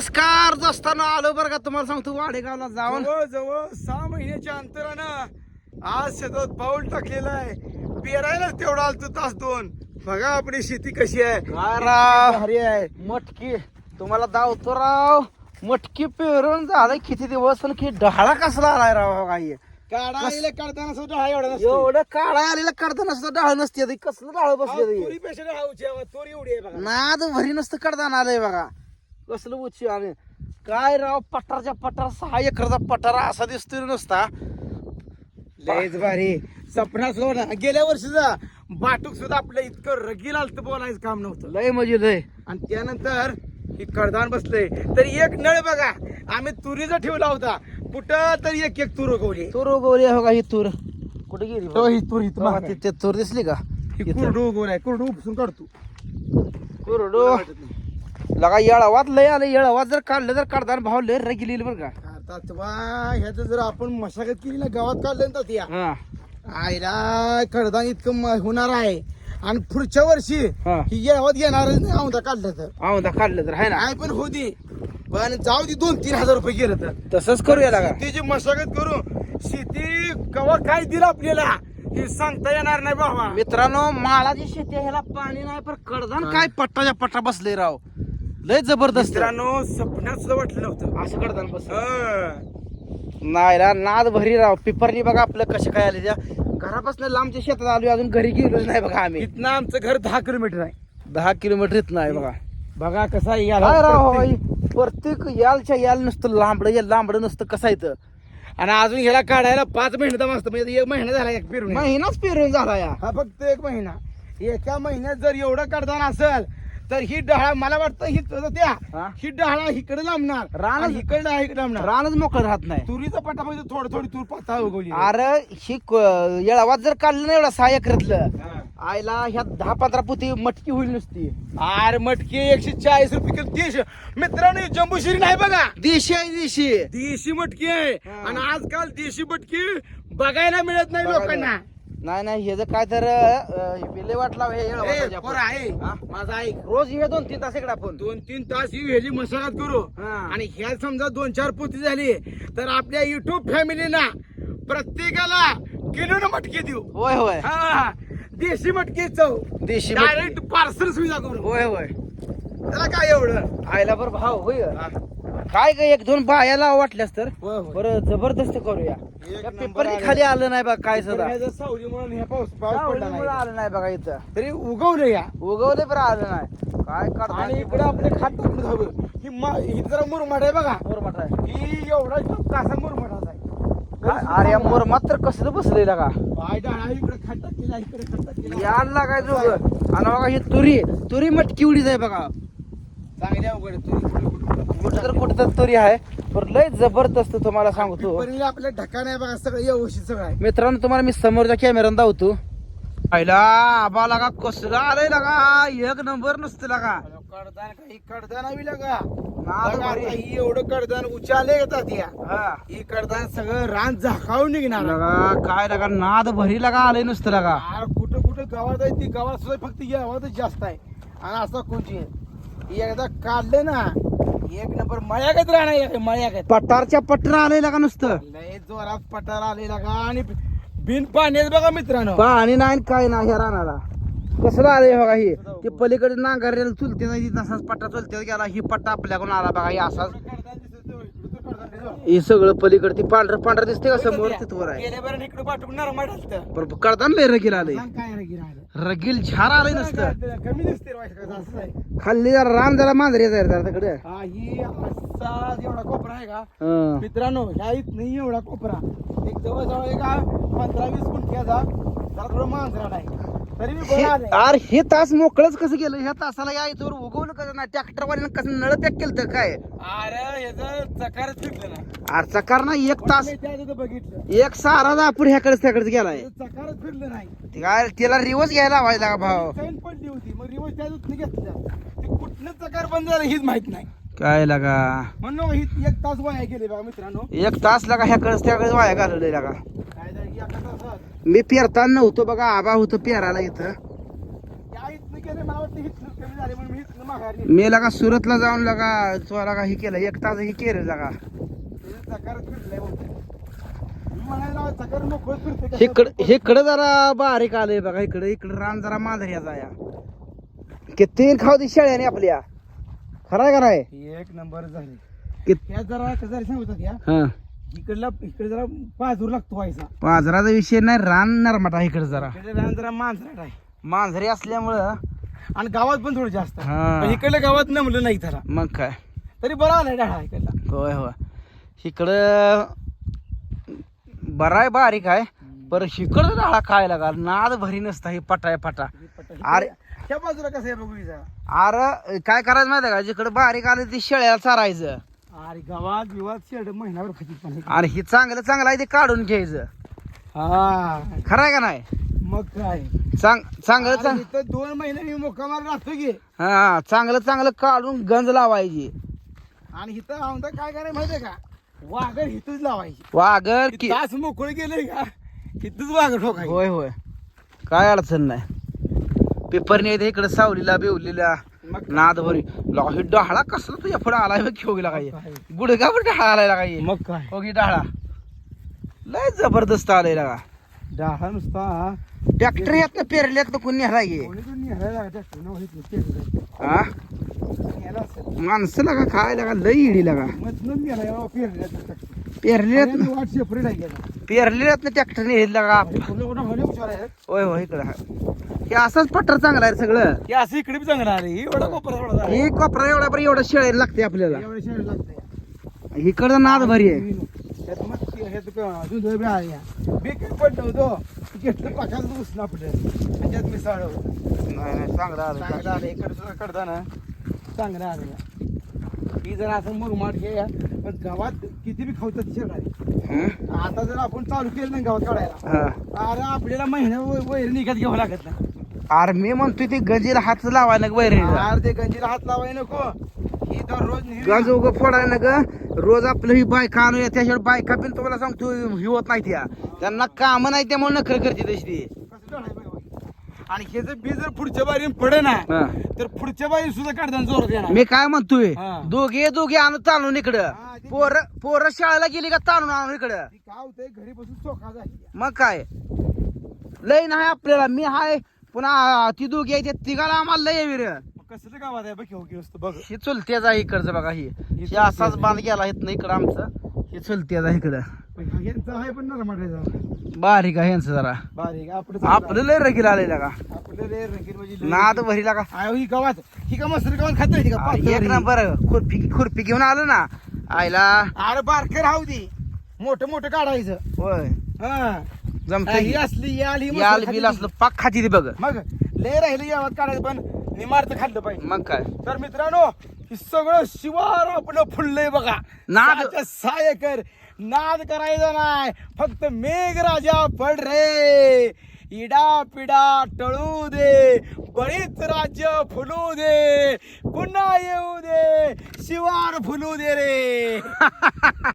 नमस्कार दोस्तांनो आलो बरं का? तुम्हाला सांगतो वाडेगावला जाऊन. जवळ जवळ सहा महिन्याच्या अंतरानं आज शेतात पाऊल टाकलेलं आहे. पेरायला तेवढा आलतो तास दोन. बघा आपली शेती कशी आहे. राव? भारी आहे. मटकी. तुम्हाला दावतो राव. मटकी पेरून झालं किती दिवस पण की डहाळा कसला आलाय राव काही? काढा आलेलं काढताना सुद्धा हा एवढा नसतो. एवढं काळा आलेलं करताना सुद्धा डाळ नसते. कसलं डाळ हा, बसले तुरीपेक्षा उची आहे, तुरी एवढी आहे बघा. नाद भरी नसतं कडदान आलंय बघा. कसलं उची आणि काय राव पठारच्या पठार सहा एकरचा पठार असा दिसतोय नुसता. लयच भारी. सपना सुद्धा गेल्या वर्षीचा बाटूक सुद्धा आपलं इतकं रगील आलत बोलायचं काम नव्हतं. लय म्हणजे लय आणि त्यानंतर ही कडदान बसले तर एक नळ बघा आम्ही तुरीचा ठेवला होता. कुठं तरी एक एक तूर उगवली. तूर उगवली हो का ही तूर? कुठे गेली तो ही तूर इथं बघा, मागं आहे. ती- ते तूर दिसली का? ही कुरडू उगवलाय. कुरडू उपसून काढतो. कुरडू. लगा येळावात लय आलं येळावात जर काढलं तर काढताना भाव लय रगी बरं का. ह्याचं जर आपण मशागत केली ना गावात काढलं ना त्या हा. आईला कडदान इतकं म- होणार आहे. आणि पुढच्या वर्षी हा. ही गावात येणारच नाही औंधा काढलं तर. औंधा काढलं तर आहे ना. काय पण होती पण जाऊ दे दोन तीन हजार रुपये गेलं तर. तसंच करूया लागा. शेतीची मशागत करू शेती कवा काय दिलं आपल्याला हे सांगता येणार नाही बाबा. मित्रांनो माळाची शेती आहे, ह्याला पाणी नाही पण कडदान काय पट्टाच्या पट्टा बसले राव. लय जबरदस्त. मित्रांनो स्वप्नात सुद्धा वाटलं नव्हतं. असं कडदान बस हं. नाही रा नाद भरी राव. पिपरली बघा आपलं कसे काय आले त्या घरापासून लांबच्या शेतात आलो अजून घरी गेलोच नाही बघा आम्ही. इथनं आमचं घर दहा किलोमीटर आहे. दहा किलोमीटर इथं नाही बघा. बघा कसा आहे काय राव याला प्रत्येक यालच्या याल नुसतं लांबडं या लांबडं नुसतं कसं येतं आणि अजून ह्याला काढायला पाच महिने दम असतं म्हणजे एक महिना झाला एक पेरून. महिनाच पेरून झाला या. हा फक्त एक महिना. एका महिन्यात जर एवढं काढताना असेल तर ही डहाळा मला वाटतं ही हा? त्या ही? डहाळा इकडे लांबणार. रानच- आणि इकडे डहाळा इकडे लांबणार. रानच मोकळं राहत नाही. तुरीचा पट्टा म्हणजे थोडं थोडी तूर पाता उगवली. अरे ही क- येळावात जर काढलं ना एवढा सहा एकरातलं हा. आईला ह्या दहा पंधरा पुती मटकी होईल नुसती. आर मटकी एकशे चाळीस रुपये किलो देश मित्रांनो ही जंबूशिरी नाही बघा. देशी आहे देशी. देशी मटकी आहे. हा. आणि आजकाल देशी मटकी बघायला मिळत नाही बघायला. लोकांना. नाही नाही हे जर काय तर अं, विल्हे वाटला हे आपण. आहे. हा? माझा ऐक. रोज हे दोन तीन तास इकडे आपण. दोन तीन तास ही ह्याची मशागत करू. हा. आणि ह्या समजा दोन चार पोती झाली तर आपल्या युट्यूब फॅमिलीला प्रत्येकाला किलो मटकी देऊ. होय होय. हा. देशी मटकी चव. देशी मटकी. डायरेक्ट पार्सल सुविधा करू. होय होय. त्याला काय एवढं? आईला बरं भाव होय. हा. काय ग एक दोन बायाला वाटल्यास तर. होय, होय. बरं जबरदस्त करूया. एक त्या नंबर पेपरनी आलं. खाली आलं नाही बघा काय सुद्धा पण ह्याचं सावली म्हणून हे पाऊस पाऊस पडला सावलीमुळं नाही. आलं नाही बघा इथं. तरी उगवलं या. उगवले बरं आलं नाही. काय काढता आणि इकडे आपले खात हवं ही मा- ही जरा मुरमाड आहे बघा. मुरमाट आहे. ही एवढा कासा मुरमाडाचा आहे. काय? अरे मुरमात तर कसलं डाळा इकडे टाकलेला इकडे टाकलेला यायला लागायचं उगं. आणि बघा ही तुरी तुरी मटकी उडीच आहे बघा. चांगल्या अवघड आहे, तुरी. कुठं कुठं. कुठं तर कुठं तर तुरी आहे पण लय जबरदस्त तुम्हाला सांगतो. पिंपरीला आपल्या ढका नाही बघा सगळं व्यवस्थित सगळं आहे. मित्रांनो तुम्हाला मी समोरच्या कॅमेऱ्यानं दावतो. आईला आबा लागा कसलं आलंय लागा? एक नंबर नसतं लागा. कडदान काही कडदान हवी लगा. नाद बघा भारी. आता ही एवढं कडदान उचाले येतात या. हा. ही कडदान सगळं रान झाकावून निघणार लगा काय लागा नाद भरी लागा आलंय नुसतं लागा. आर कुठं कुठं गावात आहे ती गावात सुद्धा फक्त या गावातच जास्त आहे. आणि असं कोणची ही एकदा काढलं ना एक नंबर मळ्यागत राहणार मळ्यागत. पटारच्या पटर आलंय लागा नुसतं? लय जोरात पटार आलेला का? आणि बिन पाण्यात बघा मित्रांनो. पाणी नाही आणि काय नाही ह्या रानाला. कसलं आलंय बघा हे? ते पलीकडे नांगरेला चुलते नाही तसाच पट्टा चुलते गेला. ही पट्टा आपल्याकडून आला बघा हे असाच. हे सगळं पलीकडे ती पांढरं पांढरं दिसते का समोर? तिथवर आहे. करताना लय रगील आलंय. काय? रगील झार आलंय नसतं कमी दिसते असं आहे. खाल्ली जरा रान जरा मांजरे जरा तिकडे. हा ही असा एवढा कोपरा आहे का मित्रांनो ह्या इथ नाही एवढा कोपरा. एक जवळजवळ एक हा पंधरा वीस गुंठ्याचा जरा थोडं मांजराड आहे. तरी मी बरं आलंय. अरे हे तास मोकळच कसं गेलं ह्या तासाला या इथवर उगवलं कसं ट्रॅक्टर वाल्यानं कसं नळ पॅक केलं तर काय? अरे याचं चकारच फिरलं ना अरे चकार ना एक तास मी त्या तिथं बघितलं. एक सारा आपण ह्याकडेच त्याकडेच गेलाय. त्याचं चकारच फिरलं नाही. ते काय त्याला रिवर्स घ्यायला लावायचा का भाव? चैन पडली होती मग रिवर्स त्या दिवशी ते कुठलं चकार बंद झालं हीच माहीत नाही. काय लागा? म्हणून ही एक तास वाया गेले बघा मित्रांनो. एक तास लागा ह्याकडेच त्याकडेच वाया घालवले लागा. काय झालं की एका तासात मी पेरताना नव्हतो बघा आबा होतो पेरायला इथं. या इथनं गेले मला वाटतं कमी झाले म्हणून मी मी लगा सुरतला जाऊन लगा तो लगा हे केलं एक तास हे केलं लगा. का? इकडं इकडं जरा बारीक आलंय बघा इकडं इकडं रान जरा मांजऱ्याचा या किती खाऊ दे शेळ्याने आपल्या. खराय का नाही? एक नंबर झाले. कित- या जरा कसं जरा सांगतात या हा. इकडला इकडे जरा पाजूर लागतो व्हायचा पाजराचा विषय नाही रान नरमाटा इकडं जरा. इकडे रान जरा मांजराट आहे. मांजरी असल्यामुळं आणि गावात पण थोडं जास्त. हा. पण इकडल्या गावात नमलं नाही त्याला मग काय? तरी बरा आलाय डाळा इकडला. होय होय. इकडं बरा आहे बारीक आहे पर इकडं डाळा काय लागा नाद भरी नसता हे पटाय पटा. अरे. त्या बाजूला कसं आहे बघू इथं. अरे काय करायचं माहिती आहे का? जिकडं बारीक आलं ते शेळ्याला चारायचं. अरे गावात विवाद शेड महिनाभर खाती पण. आणि हे चांगलं चांगलं आहे ते काढून घ्यायचं. हा. खरं आहे का नाही? मग काय? चांग चांगलं अरे चांग इथं दोन महिने मी मुक्कामार राहतो की. हा चांगलं चांगलं काढून गंज लावायची. आणि इथं आमदा काय करायला माहितीये का? वाघर इथंच लावायची. वाघर की तास मोकळे गेले का? इथंच वाघर ठोकायची. होय होय. काय अडचण नाही. पेपरने येते इकडे सावलीला बिवलीला. मग नाद भरी. लगा हे डहाळा कसला तुझ्या पुढे आलाय बघ घेऊ गेला काय? काय? गुडगावर डहाळा आलाय लागा हे. मग काय? हो की डहाळा लय जबरदस्त आलाय लागा डाहा नुसता ट्रॅक्टर यातनं पेरल्यातनं कोणी न्यायला ना. हा असेल. माणसं लागा काय लागा लय इडी लागा. पेरल्यात गेला. पेरल्यातनं ट्रॅक्टर नेल लागा. होय होय इकडं. हे असंच पट्टर चांगला आहे रे सगळं हे असं इकडे बी चांगलं आहे रे. एवढा कोपरा एवढा. हे कोपरा एवढा बरं एवढं शेळायला लागते आपल्याला एवढं शेड लागतंय. इकडं नाद भरी आहे हे. घेतलं पाकाचं उसणं आपलं. आणि त्यात मिसळलं होतं. नाही नाही चांगलं आलं चांगलं आलं. इकडं सुद्धा कडताना चांगलं आलं. ही जर असं मुरमाड या. पण गावात किती बी खावतात हं? आता जर आपण चालू केलं नाही गावात काढायला हा. अरे आपल्याला महिना वैर निघत घ्यावं लागत ना अरे मी म्हणतोय ते गंजीला हात लावायला वैरणीला अरे ते गंजीला हात लावाय नको ही गंज उग फोडायला ग रोज आपलं ही बायका आणूया त्याशिवाय बायका पण तुम्हाला सांगतो ही होत नाही त्या त्यांना काम नाही त्यामुळे नखर करते तशी ती. आणि हे जर बी जर पुढच्या बारीने पडे ना हा. तर पुढच्या बारी सुद्धा काढताना जोर देणार मी काय म्हणतोय? हा. दोघे दोघे आणून ताणून इकडं. ते- पोर पोर शाळेला गेली का ताणून आणून इकडं? ती काय होतंय? घरी बसून चोखा झाली. मग काय? लय नाही आपल्याला. मी हाय पुन्हा ती दोघी आहे त्या तिघाला आम्हाला लय विर मग कसं गावात आहे बघ बघ. ही चुलत्याच आहे इकडचं बघा ही. ही असाच बांध गेला इकडं आमचं. ही चुलत्याच आहे इकडं. हा यांचा आहे पण नरमाटायचा बारीक आहे यांचं जरा. बारीक आपलं आपलं लय रगील आलेला का? आपलं रे म्हणजे लय- नाद भरीला का? आहे ही गावात ही का मस्त गावात खात नाही का? अरे एक नंबर खुरपी खुरपी घेऊन आलो ना. आईला. अरे बारकर राहू दे. मोठं मोठं काढायचं होय. हा. जमत ही असली ही आली ही याल खाती बिल ती. असलं पाक खाती ती बघ. मग लय राहिले गावात काढायचं पण निमारचं खाल्लं पाहिजे. मग काय? तर मित्रांनो हे सगळं शिवार आपलं फुललंय बघा. नाद- सहाच्या सहा एकर नाद करायचा नाही. फक्त मेघराजा पड रे. इडा पिडा टळू दे. बळीत राज्य फुलू दे. पुन्हा येऊ दे. शिवार फुलू दे रे.